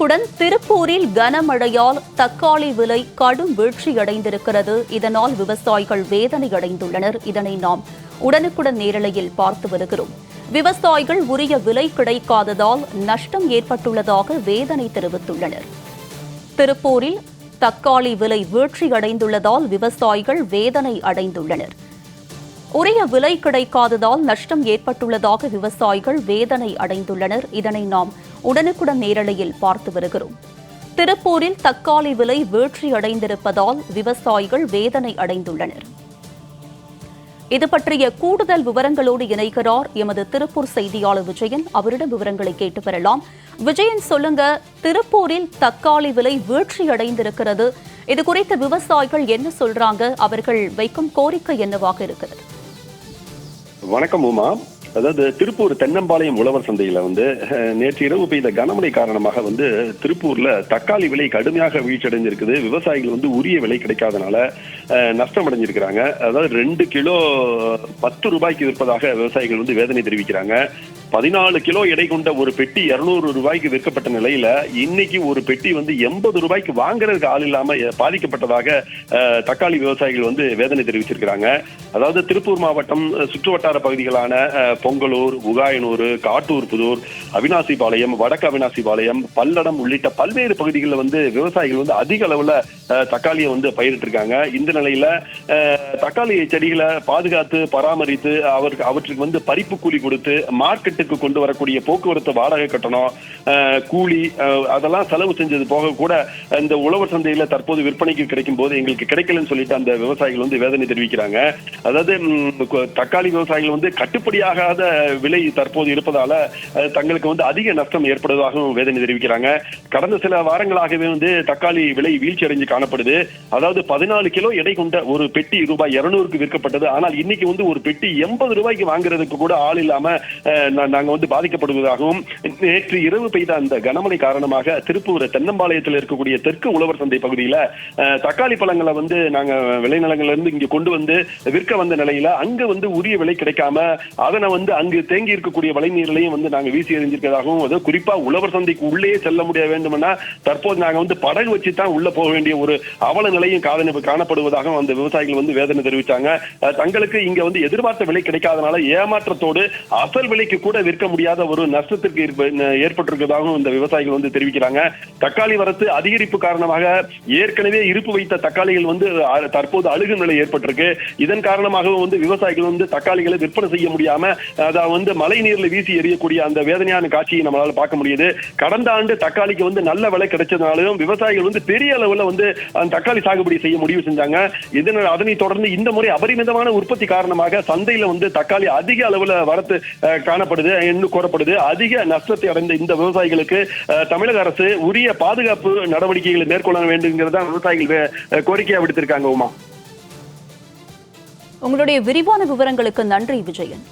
குடன் திருப்பூரில் கனமழையால் தக்காளி விலை கடும் வீழ்ச்சியடைந்திருக்கிறது. இதனால் விவசாயிகள் வேதனை அடைந்துள்ளனர் இதனை நாம் உடனுக்குடன் நேரலையில் பார்த்து வருகிறோம். விவசாயிகள் உரிய விலை கிடைக்காததால் நஷ்டம் ஏற்பட்டுள்ளதாக வேதனை தெரிவித்துள்ளனர். திருப்பூரில் தக்காளி விலை வீழ்ச்சியடைந்துள்ளதால் விவசாயிகள் வேதனை அடைந்துள்ளனர். உரிய விலை கிடைக்காததால் நஷ்டம் ஏற்பட்டுள்ளதாக விவசாயிகள் வேதனை அடைந்துள்ளனர். இதனை நாம் உடனுக்குடன் நேரலையில் பார்த்து வருகிறோம். திருப்பூரில் தக்காளி விலை வீழ்ச்சியடைந்திருப்பதால் விவசாயிகள் வேதனை அடைந்துள்ளனர். இது பற்றிய கூடுதல் விவரங்களோடு இணைகிறார் எமது திருப்பூர் செய்தியாளர் விஜயன். அவரிடம் விவரங்களை கேட்டு பெறலாம். விஜயன் சொல்லுங்க திருப்பூரில் தக்காளி விலை வீழ்ச்சியடைந்திருக்கிறது இது குறித்து விவசாயிகள் என்ன சொல்றாங்க? அவர்கள் வைக்கும் கோரிக்கை என்னவாக இருக்கிறது? வணக்கம் உமா. அதாவது திருப்பூர் தென்னம்பாளையம் உழவர் சந்தையில வந்து நேற்று இரவு பெய்த கனமழை காரணமாக வந்து திருப்பூர்ல தக்காளி விலை கடுமையாக வீழ்ச்சியடைஞ்சிருக்குது. விவசாயிகள் வந்து உரிய விலை கிடைக்காதனால நஷ்டம் அடைஞ்சிருக்கிறாங்க அதாவது ரெண்டு கிலோ பத்து ரூபாய்க்கு விற்பதாக விவசாயிகள் வந்து வேதனை தெரிவிக்கிறாங்க. பதினாலு கிலோ எடை கொண்ட ஒரு பெட்டி இருநூறு ரூபாய்க்கு விற்கப்பட்ட நிலையில இன்னைக்கு ஒரு பெட்டி வந்து எண்பது ரூபாய்க்கு வாங்குறதுக்கு ஆள் இல்லாம பாதிக்கப்பட்டதாக தக்காளி விவசாயிகள் வந்து வேதனை தெரிவிச்சிருக்கிறாங்க. அதாவது திருப்பூர் மாவட்டம் சுற்றுவட்டார பகுதிகளான பொங்கலூர் உகாயனூர் காட்டூர் புதூர் அவினாசிபாளையம் வடக்கு அவினாசிபாளையம் பல்லடம் உள்ளிட்ட பல்வேறு பகுதிகளில் வந்து விவசாயிகள் வந்து அதிக அளவுல அஹ், தக்காளியை வந்து பயிரிட்டிருக்காங்க. இந்த நிலையில தக்காளி செடிகளை பாதுகாத்து பராமரித்து அவருக்கு அவற்றுக்கு வந்து பறிப்பு கூலி கொடுத்து மார்க்கெட் மார்க்கெட்டுக்கு கொண்டு வரக்கூடிய போக்குவரத்து வாடகை கட்டணம் கூலி அதெல்லாம் செலவு செஞ்சது போக கூட இந்த உழவர் சந்தையில தற்போது விற்பனைக்கு கிடைக்கும் போது எங்களுக்கு கிடைக்கலன்னு சொல்லிட்டு அந்த விவசாயிகள் வந்து வேதனை தெரிவிக்கிறாங்க. அதாவது தக்காளி விவசாயிகள் வந்து கட்டுப்படியாகாத விலை தற்போது இருப்பதால தங்களுக்கு வந்து அதிக நஷ்டம் ஏற்படுவதாகவும் வேதனை தெரிவிக்கிறாங்க. கடந்த சில வாரங்களாகவே வந்து தக்காளி விலை வீழ்ச்சி அடைஞ்சு காணப்படுது. அதாவது பதினாலு கிலோ எடை கொண்ட ஒரு பெட்டி ரூபாய் இருநூறுக்கு விற்கப்பட்டது. ஆனால் இன்னைக்கு வந்து ஒரு பெட்டி எண்பது ரூபாய்க்கு வாங்குறதுக்கு கூட ஆள் இல்லாம நாங்க வந்து பாதிக்கப்படுவதாகவும் நேற்று இரவு பெய்த அந்த கனமழை காரணமாக திருப்பூர் தென்னம்பாளையத்தில் இருக்கக்கூடிய தெற்கு உழவர் சந்தை பகுதியில தக்காளி பழங்களை வந்து நாங்க விளைநிலங்கள்ல இருந்து இங்க கொண்டு வந்து விற்க வந்த நிலையில அங்க வந்து உரிய விலை கிடைக்காம அதனை வந்து அங்கு தேங்கி இருக்கக்கூடிய விளைநீர்களையும் வந்து நாங்க வீசி எறிஞ்சிருக்கிறதாகவும் அது குறிப்பா உழவர் சந்தைக்கு உள்ளே செல்ல முடிய வேண்டும்னா தற்போது நாங்க வந்து படகு வச்சு தான் உள்ள போக வேண்டிய ஒரு அவல நிலையும் காதன காணப்படுவதாகவும் அந்த விவசாயிகள் வந்து வேதனை தெரிவித்தாங்க தங்களுக்கு இங்க வந்து எதிர்பார்த்த விலை கிடைக்காதனால ஏமாற்றத்தோடு அசல் விலைக்கு கூட விற்க முடியாத ஒரு நஷ்டத்திற்கு ஏற்ப- இந்த விவசாயிகள் வந்து தெரிவிக்கிறாங்க. தக்காளி வரத்து அதிகரிப்பு காரணமாக ஏற்கனவே இருப்பு வைத்த தக்காளிகள் வந்து தற்போது அழுகும் நிலை ஏற்பட்டிருக்கு. இதன் காரணமாகவும் வந்து விவசாயிகள் வந்து தக்காளிகளை விற்பனை செய்ய முடியாம அதை வந்து மழை நீர்ல வீசி எறியக்கூடிய அந்த வேதனையான காட்சியை நம்மளால பார்க்க முடியுது. கடந்த ஆண்டு தக்காளிக்கு வந்து நல்ல விலை கிடைச்சதுனாலும் விவசாயிகள் வந்து பெரிய அளவுல வந்து தக்காளி சாகுபடி செய்ய முடிவு செஞ்சாங்க. இதனால் அதனை தொடர்ந்து இந்த முறை அபரிமிதமான உற்பத்தி காரணமாக சந்தையில வந்து தக்காளி அதிக அளவுல வரத்து காணப்படுது. காணப்படுது என்று கூறப்படுது. அதிக நஷ்டத்தை அடைந்த இந்த விவசாயிகளுக்கு தமிழக அரசு உரிய பாதுகாப்பு நடவடிக்கைகளை மேற்கொள்ள வேண்டுங்கிறதா விவசாயிகள் கோரிக்கையா விடுத்திருக்காங்க உமா. உங்களுடைய விரிவான விவரங்களுக்கு நன்றி விஜயன்.